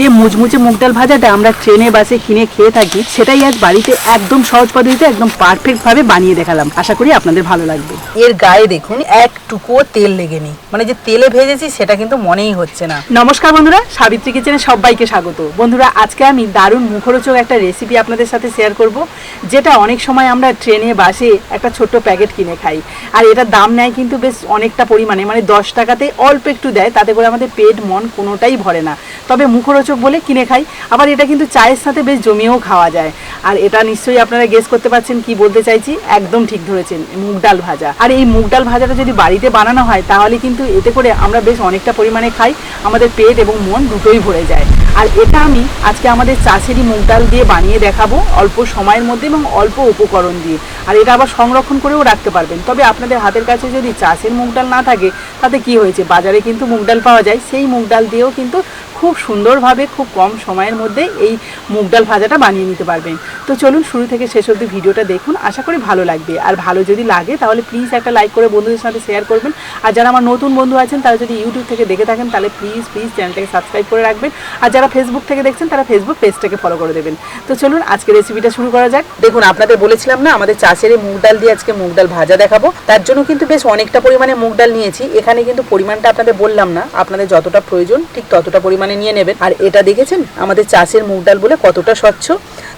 যে মুচমুচে মুগ ডাল ভাজাটা আমরা ট্রেনে বাসে কিনে খেয়ে থাকি সেটাই আজ বাড়িতে একদম সহজ পদ্ধতিতে একদম পারফেক্ট ভাবে বানিয়ে দেখালাম। আশা করি আপনাদের ভালো লাগবে। এর গায়ে দেখুন একটুকুও তেল লেগে নেই মানে যে তেলে ভেজেছি সেটা কিন্তু মনেই হচ্ছে না। নমস্কার বন্ধুরা সাবিত্রী কিচেনে সবাইকে স্বাগত। বন্ধুরা আজকে আমি দারুণ মুখরোচক একটা রেসিপি আপনাদের সাথে শেয়ার করব যেটা অনেক সময় আমরা ট্রেনে বাসে একটা ছোট্ট প্যাকেট কিনে খাই। আর এটার দাম নেয় কিন্তু বেশ অনেকটা পরিমাণে মানে দশ টাকাতে অল্প একটু দেয় তাতে করে আমাদের পেট মন কোনোটাই ভরে না। তবে মুখরোচক বলে কিনে খাই। আবার এটা কিন্তু চায়ের সাথে বেশ জমিয়েও খাওয়া যায়। আর এটা নিশ্চয়ই আপনারা গেস করতে পারছেন কি বলতে চাইছি? একদম ঠিক ধরেছেন, মুগ ডাল ভাজা। আর এই মুগ ডাল ভাজাটা যদি বাড়িতে বানানো হয়, তাহলে কিন্তু এতে করে আমরা বেশ অনেকটা পরিমাণে খাই। আমাদের পেট এবং মন দুটোই ভরে যায়। আর এটা আমি আজকে আমাদের চাষেরই মুগ ডাল দিয়ে বানিয়ে দেখাবো অল্প সময়ের মধ্যে এবং অল্প উপকরণ দিয়ে। আর এটা আবার সংরক্ষণ করেও রাখতে পারবেন। তবে আপনাদের হাতের কাছে যদি চাষের মুগ ডাল না থাকে, তাতে কি হয়েছে? বাজারে কিন্তু মুগ ডাল পাওয়া যায়। সেই মুগ ডাল দিয়েও কিন্তু খুব সুন্দরভাবে খুব কম সময়ের মধ্যে এই মুগ ডাল ভাজাটা বানিয়ে নিতে পারবেন। তো চলুন শুরু থেকে শেষ অবধি ভিডিওটা দেখুন, আশা করি ভালো লাগবে। আর ভালো যদি লাগে তাহলে প্লিজ একটা লাইক করে বন্ধুদের সাথে শেয়ার করবেন। আর যারা আমার নতুন বন্ধু আছেন, তারা যদি ইউটিউব থেকে দেখে থাকেন, তাহলে প্লিজ প্লিজ চ্যানেলটাকে সাবস্ক্রাইব করে রাখবেন। আর যারা ফেসবুক থেকে দেখছেন, তারা ফেসবুক পেজটাকে ফলো করে দেবেন। তো চলুন আজকে রেসিপিটা শুরু করা যাক। দেখুন, আপনাদের বলেছিলাম না, আমাদের চাষের মুগ ডাল দিয়ে আজকে মুগ ডাল ভাজা দেখাবো। তার জন্য কিন্তু বেশ অনেকটা পরিমাণে মুগ ডাল নিয়েছি। এখানে কিন্তু পরিমাণটা আপনাদের বললাম না, আপনাদের যতটা প্রয়োজন, ঠিক ততটা পরিমাণে নিয়ে নেবেন। আর এটা দেখেছেন? আমাদের চাষের মুগ ডাল বলে কতটা স্বচ্ছ।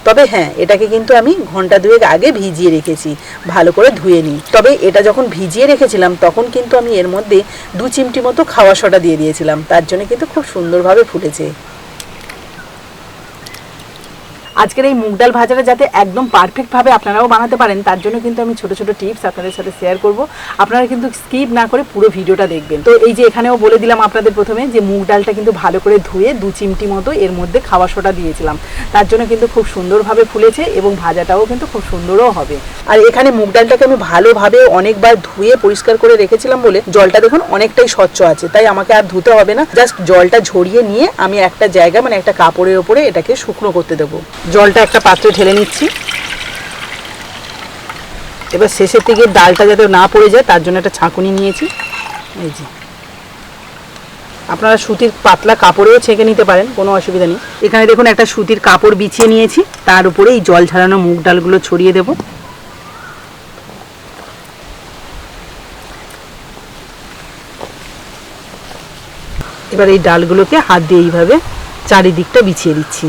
তবে হ্যাঁ এটাকে কিন্তু আমি ঘণ্টা দুয়েক আগে ভিজিয়ে রেখেছি, ভালো করে ধুয়ে নিই। তবে এটা যখন ভিজিয়ে রেখেছিলাম, তখন কিন্তু আমি এর মধ্যে দু চিমটি মতো খাওয়া সটা দিয়ে দিয়েছিলাম। তার জন্য কিন্তু খুব সুন্দরভাবে ফুটেছে আজকের এই মুগ ডাল ভাজাটা যাতে একদম পারফেক্টভাবে আপনারাও বানাতে পারেন, তার জন্য কিন্তু আমি ছোট ছোট টিপস আপনাদের সাথে শেয়ার করব। আপনারা কিন্তু স্কিপ না করে পুরো ভিডিওটা দেখবেন। তো এই যে এখানেও বলে দিলাম আপনাদের প্রথমে যে মুগ ডালটা কিন্তু ভালো করে ধুয়ে দু চিমটি মতো এর মধ্যে খাওয়া সোটা দিয়েছিলাম। তার জন্য কিন্তু খুব সুন্দরভাবে ফুলেছে এবং ভাজাটাও কিন্তু খুব সুন্দরও হবে। আর এখানে মুগ ডালটাকে আমি ভালোভাবে অনেকবার ধুয়ে পরিষ্কার করে রেখেছিলাম বলে জলটা দেখুন অনেকটাই স্বচ্ছ আছে, তাই আমাকে আর ধুতে হবে না। জাস্ট জলটা ঝরিয়ে নিয়ে আমি একটা জায়গা মানে একটা কাপড়ের ওপরে এটাকে শুকনো করতে দেবো। জলটা একটা পাত্রে ঢেলে নিচ্ছি। এবার শেষের দিকে ডালটা যাতে না পড়ে যায়, তার জন্য একটা ছাঁকুনি নিয়েছি। এই যে। আপনারা সুতির পাতলা কাপড়েও ছেঁকে নিতে পারেন, কোনো অসুবিধা নেই। এখানে দেখুন একটা সুতির কাপড় বিছিয়ে নিয়েছি, তার উপরে এই জল ঝরানো মুগ ডালগুলো ছড়িয়ে দেবো। এবার এই ডালগুলোকে হাত দিয়ে এইভাবে চারিদিকটা বিছিয়ে দিচ্ছি।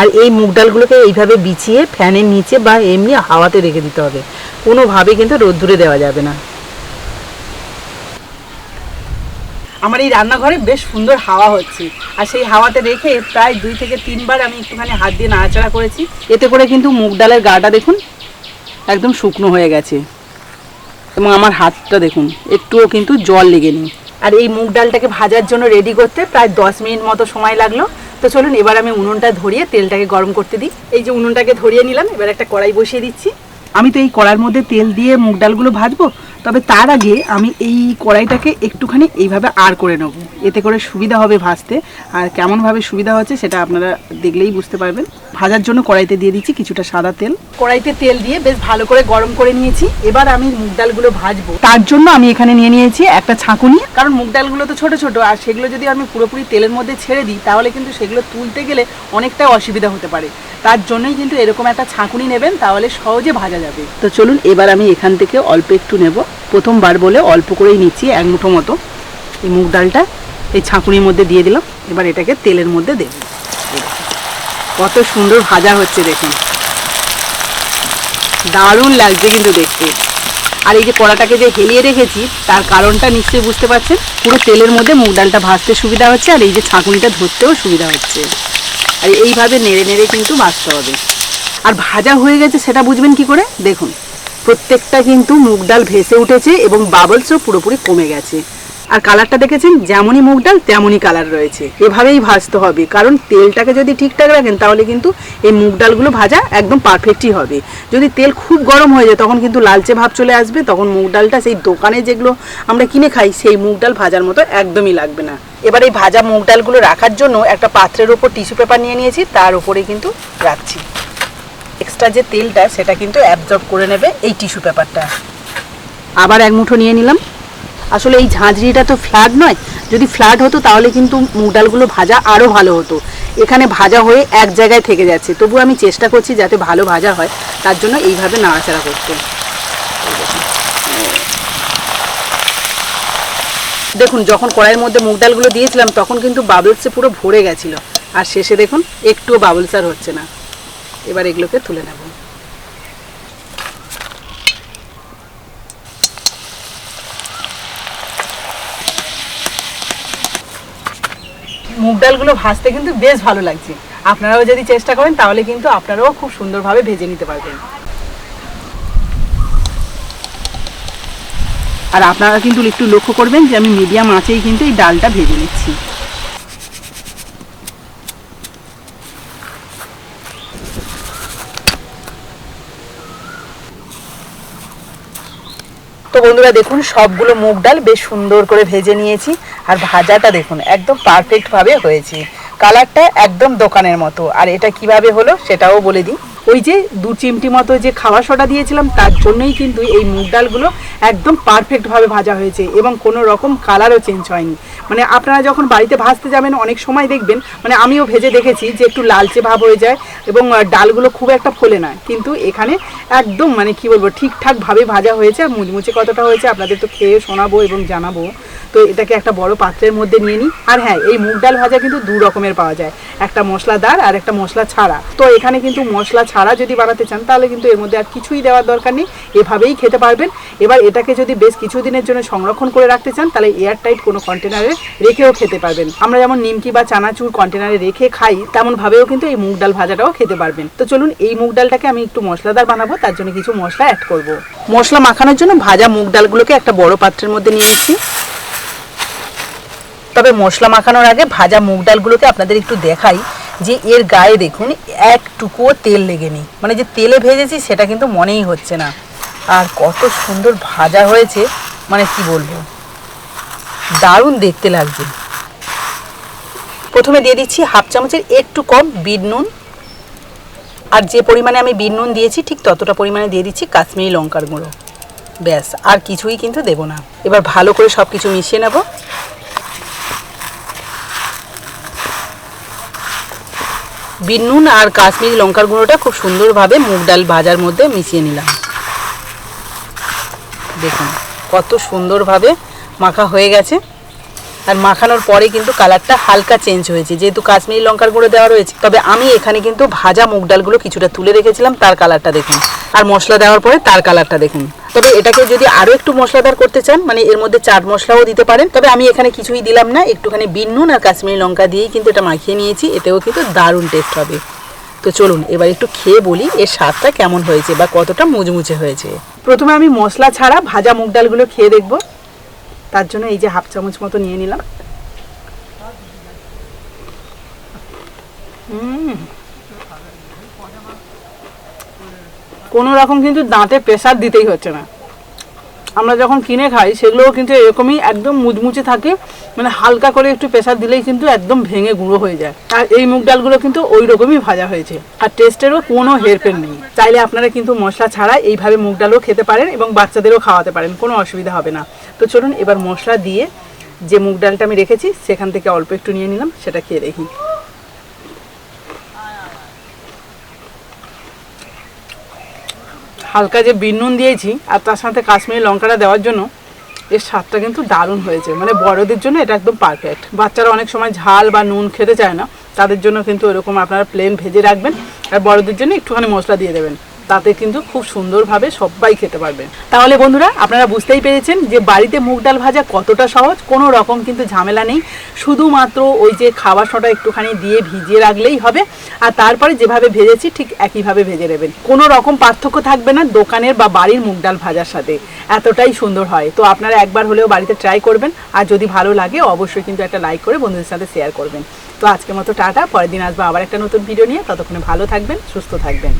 আর এই মুগ ডালগুলোকে এইভাবে বিছিয়ে, ফ্যানের নিচে বা এমনি হাওয়াতে রেখে দিতে হবে। কোনোভাবে কিন্তু রোদ্দুরে দেওয়া যাবে না। আমার এই রান্নাঘরে বেশ সুন্দর হাওয়া হচ্ছে। আর সেই হাওয়াতে রেখে প্রায় দুই থেকে তিনবার আমি একটুখানি হাত দিয়ে নাড়াচাড়া করেছি। এতে করে কিন্তু মুগ ডালের গাটা দেখুন, একদম শুকনো হয়ে গেছে। এবং আমার হাতটা দেখুন, একটুও কিন্তু জল লেগে নেই আর এই মুগ ডালটাকে ভাজার জন্য রেডি করতে প্রায় দশ মিনিট মতো সময় লাগল। তো চলুন, এবার আমি উনুনটা ধরিয়ে তেলটাকে গরম করতে দিই। এই যে উনুনটাকে ধরিয়ে নিলাম, এবার একটা কড়াই বসিয়ে দিচ্ছি। আমি তো এই কড়ার মধ্যে তেল দিয়ে মুগ ডালগুলো ভাজবো। তবে তার আগে আমি এই কড়াইটাকে একটুখানি এইভাবে আর করে নেব। এতে করে সুবিধা হবে ভাজতে। আর কেমনভাবে সুবিধা হচ্ছে সেটা আপনারা দেখলেই বুঝতে পারবেন। ভাজার জন্য কড়াইতে দিয়ে দিচ্ছি কিছুটা সাদা তেল। কড়াইতে তেল দিয়ে বেশ ভালো করে গরম করে নিয়েছি। এবার আমি মুগ ডালগুলো ভাজবো। তার জন্য আমি এখানে নিয়ে নিয়েছি একটা ছাঁকুনি। কারণ মুগ ডালগুলো তো ছোট ছোট, আর সেগুলো যদি আমি পুরোপুরি তেলের মধ্যে ছেড়ে দিই, তাহলে কিন্তু সেগুলো তুলতে গেলে অনেকটা অসুবিধা হতে পারে। তার জন্যই কিন্তু এরকম একটা ছাঁকুনি নেবেন, তাহলে সহজে ভাজা যাবে। তো চলুন এবার আমি এখান থেকে অল্প একটু নেব। প্রথমবার বলে অল্প করেই নিচ্ছি, এক মুঠো মতো। এই মুগ ডালটা এই ছাঁকুনির মধ্যে দিয়ে দিলাম। এবার এটাকে তেলের মধ্যে দেব। কত সুন্দর ভাজা হচ্ছে দেখুন। দারুণ লাগছে কিন্তু দেখতে। আর এই যে কড়াটাকে যে হেলিয়ে রেখেছি, তার কারণটা নিশ্চয়ই বুঝতে পারছেন। পুরো তেলের মধ্যে মুগ ডালটা ভাজতে সুবিধা হচ্ছে, আর এই যে ছাঁকুনিটা ধরতেও সুবিধা হচ্ছে। আর এইভাবে নেড়ে নেড়ে কিন্তু ভাজতে হবে। আর ভাজা হয়ে গেছে সেটা বুঝবেন কি করে? দেখুন। প্রত্যেকটা কিন্তু মুগ ডাল ভেসে উঠেছে এবং বাবলসও পুরোপুরি কমে গেছে। আর কালারটা দেখেছেন? যেমনই মুগ ডাল, তেমনই কালার রয়েছে। এভাবেই ভাজতে হবে। কারণ তেলটাকে যদি ঠিকঠাক রাখেন, তাহলে কিন্তু এই মুগ ডালগুলো ভাজা একদম পারফেক্টই হবে। যদি তেল খুব গরম হয়ে যায়, তখন কিন্তু লালচে ভাব চলে আসবে। তখন মুগ ডালটা সেই দোকানে যেগুলো আমরা কিনে খাই, সেই মুগ ডাল ভাজার মতো একদমই লাগবে না। এবার এই ভাজা মুগ ডালগুলো রাখার জন্য একটা পাত্রের উপর টিস্যু পেপার নিয়ে নিয়েছি। তার উপরে কিন্তু রাখছি। এক্সট্রা যে তেলটা, সেটা কিন্তু অ্যাবজর্ব করে নেবে এই টিস্যু পেপারটা আবার এক মুঠো নিয়ে নিলাম। আসলে এই ঝাঁঝরিটা তো ফ্ল্যাট নয়। যদি ফ্ল্যাট হতো, তাহলে কিন্তু মুগ ডালগুলো ভাজা আরও ভালো হতো। এখানে ভাজা হয়ে এক জায়গায় থেকে যাচ্ছে। তবু আমি চেষ্টা করছি যাতে ভালো ভাজা হয়। তার জন্য এইভাবে নাড়াচাড়া করতে। দেখুন, যখন কড়াইয়ের মধ্যে মুগ ডালগুলো দিয়েছিলাম, তখন কিন্তু বাবলসে পুরো ভরে গেছিল। আর শেষে দেখুন, একটুও বাবলস আর হচ্ছে না। এবার এগুলোকে তুলে নেব। মুগ ডালগুলো ভাজতে কিন্তু বেশ ভালো লাগছে। আপনারাও যদি চেষ্টা করেন, তাহলে কিন্তু আপনারাও খুব সুন্দরভাবে ভেজে নিতে পারবেন। আর আপনারা কিন্তু একটু লক্ষ্য করবেন যে আমি মিডিয়াম আঁচেই কিন্তু এই ডালটা ভেজে নিচ্ছি। তো বন্ধুরা দেখুন, সবগুলো মুগ ডাল বেশ সুন্দর করে ভেজে নিয়েছি আর ভাজাটা দেখুন, একদম পারফেক্টভাবে হয়েছে। কালারটা একদম দোকানের মতো। আর এটা কীভাবে হলো সেটাও বলে দিই। ওই যে দু চিমটি মতো যে খাওয়া সোডা দিয়েছিলাম, তার জন্যই কিন্তু এই মুগ ডালগুলো একদম পারফেক্টভাবে ভাজা হয়েছে এবং কোনো রকম কালারও চেঞ্জ হয়নি। মানে আপনারা যখন বাড়িতে ভাজতে যাবেন, অনেক সময় দেখবেন মানে আমিও ভেজে দেখেছি যে একটু লালচে ভাব হয়ে যায় এবং ডালগুলো খুব একটা ফোলে না। কিন্তু এখানে একদম মানে কি বলব ঠিকঠাকভাবে ভাজা হয়েছে আর মুচমুচে কতটা হয়েছে আপনাদের তো খেয়ে শোনাবো এবং জানাব। তো এটাকে একটা বড় পাত্রের মধ্যে নিয়ে নিই। আর হ্যাঁ এই মুগ ডাল ভাজা কিন্তু দু রকমের পাওয়া যায়। একটা মশলাদার আর একটা মশলা ছাড়া। তো এখানে কিন্তু মশলা ছাড়া যদি বানাতে চান, তাহলে কিন্তু এর মধ্যে আর কিছুই দেওয়ার দরকার নেই। এভাবেই খেতে পারবেন। এবার এটাকে যদি বেশ কিছুদিনের জন্য সংরক্ষণ করে রাখতে চান, তাহলে এয়ার টাইট কোনো কন্টেনারে রেখেও খেতে পারবেন। আমরা যেমন নিমকি বা চানাচুর কন্টেনারে রেখে খাই তেমন ভাবেও কিন্তু এই মুগ ডাল ভাজাটাও খেতে পারবেন। তো চলুন এই মুগ ডালটাকে আমি একটু মশলাদার বানাবো, তার জন্য কিছু মশলা অ্যাড করব। মশলা মাখানোর জন্য ভাজা মুগ ডালগুলোকে একটা বড় পাত্রের মধ্যে নিয়ে নিচ্ছি। তবে মশলা মাখানোর আগে ভাজা মুগ ডালগুলোকে আপনাদের একটু দেখাই। যে এর গায়ে দেখুন একটুকুও তেল লেগে নেই। মানে যে তেলে ভেজেছি সেটা কিন্তু মনেই হচ্ছে না। আর কত সুন্দর ভাজা হয়েছে মানে কি বলব? দারুণ দেখতে লাগবে প্রথমে দিয়ে দিচ্ছি হাফ চামচের একটু কম বিট নুন। আর যে পরিমাণে আমি বিট নুন দিয়েছি, ঠিক ততটা পরিমাণে দিয়ে দিচ্ছি কাশ্মীরি লঙ্কার গুঁড়ো। ব্যাস, আর কিছুই কিন্তু দেবো না। এবার ভালো করে সব কিছু মিশিয়ে নেব। বিট নুন আর কাশ্মীরি লঙ্কার গুঁড়োটা খুব সুন্দরভাবে মুগ ডাল ভাজার মধ্যে মিশিয়ে নিলাম। দেখুন, কত সুন্দরভাবে মাখা হয়ে গেছে। আর মাখানোর পরে কিন্তু কালারটা হালকা চেঞ্জ হয়েছে। যেহেতু কাশ্মীরি লঙ্কার গুঁড়ো দেওয়া রয়েছে, তবে আমি এখানে কিন্তু ভাজা মুগ ডালগুলো কিছুটা তুলে রেখেছিলাম, তার কালারটা দেখুন। আর মশলা দেওয়ার পরে তার কালারটা দেখুন। তবে এটাকে যদি আরও একটু মশলাদার করতে চান মানে এর মধ্যে চাট মশলাও দিতে পারেন, তবে আমি এখানে কিছুই দিলাম না, একটুখানি বিন নুন আর কাশ্মীরি লঙ্কা দিয়েই কিন্তু এটা মাখিয়ে নিয়েছি, এতেও কিন্তু দারুণ টেস্ট হবে। তো চলুন, এবার একটু খেয়ে বলি এর স্বাদটা কেমন হয়েছে বা কতটা মুচমুচে হয়েছে। প্রথমে আমি মশলা ছাড়া ভাজা মুগ ডালগুলো খেয়ে দেখব। তার জন্য এই যে হাফ চামচ মতো নিয়ে নিলাম। কোনো রকম কিন্তু দাঁতে প্রেসার দিতেই হচ্ছে না আমরা যখন কিনে খাই, সেগুলোও কিন্তু এরকমই একদম মুচমুচে থাকে। মানে হালকা করে একটু প্রেসার দিলেই কিন্তু একদম ভেঙে গুঁড়ো হয়ে যায়। আর এই মুগ ডালগুলো কিন্তু ওই রকমই ভাজা হয়েছে। আর টেস্টেরও কোনো হেরফের নেই। চাইলে আপনারা কিন্তু মশলা ছাড়া এইভাবে মুগ ডালও খেতে পারেন এবং বাচ্চাদেরও খাওয়াতে পারেন। কোনো অসুবিধা হবে না। তো চলুন এবার মশলা দিয়ে যে মুগ ডালটা আমি রেখেছি, সেখান থেকে অল্প একটু নিয়ে নিলাম, সেটা খেয়ে দেখি। হালকা যে বিন নুন দিয়েছি, আর তার সাথে কাশ্মীরি লঙ্কাটা দেওয়ার জন্য, এর স্বাদটা কিন্তু দারুণ হয়েছে। মানে বড়দের জন্য এটা একদম পারফেক্ট বাচ্চারা অনেক সময় ঝাল বা নুন খেতে চায় না, তাদের জন্য কিন্তু এরকম আপনারা প্লেন ভেজে রাখবেন, আর বড়দের জন্য একটুখানি মশলা দিয়ে দেবেন। তাতে কিন্তু খুব সুন্দরভাবে সবাই খেতে পারবেন তাহলে বন্ধুরা, আপনারা বুঝতেই পেরেছেন যে বাড়িতে মুগ ডাল ভাজা কতটা সহজ, কোনো রকম কিন্তু ঝামেলা নেই। শুধুমাত্র ওই যে খাবার সোটা একটুখানি দিয়ে ভিজিয়ে রাখলেই হবে, আর তারপরে যেভাবে ভেজেছি ঠিক একইভাবে ভেজে নেবেন। কোনো রকম পার্থক্য থাকবে না দোকানের বা বাড়ির মুগ ডাল ভাজার সাথে। এতটাই সুন্দর হয়। তো আপনারা একবার হলেও বাড়িতে ট্রাই করবেন, আর যদি ভালো লাগে অবশ্যই কিন্তু একটা লাইক করে বন্ধুদের সাথে শেয়ার করবেন। তো আজকের মতো টাটা, পরের দিন আসব আবার একটা নতুন ভিডিও নিয়ে। ততক্ষণে ভালো থাকবেন, সুস্থ থাকবেন।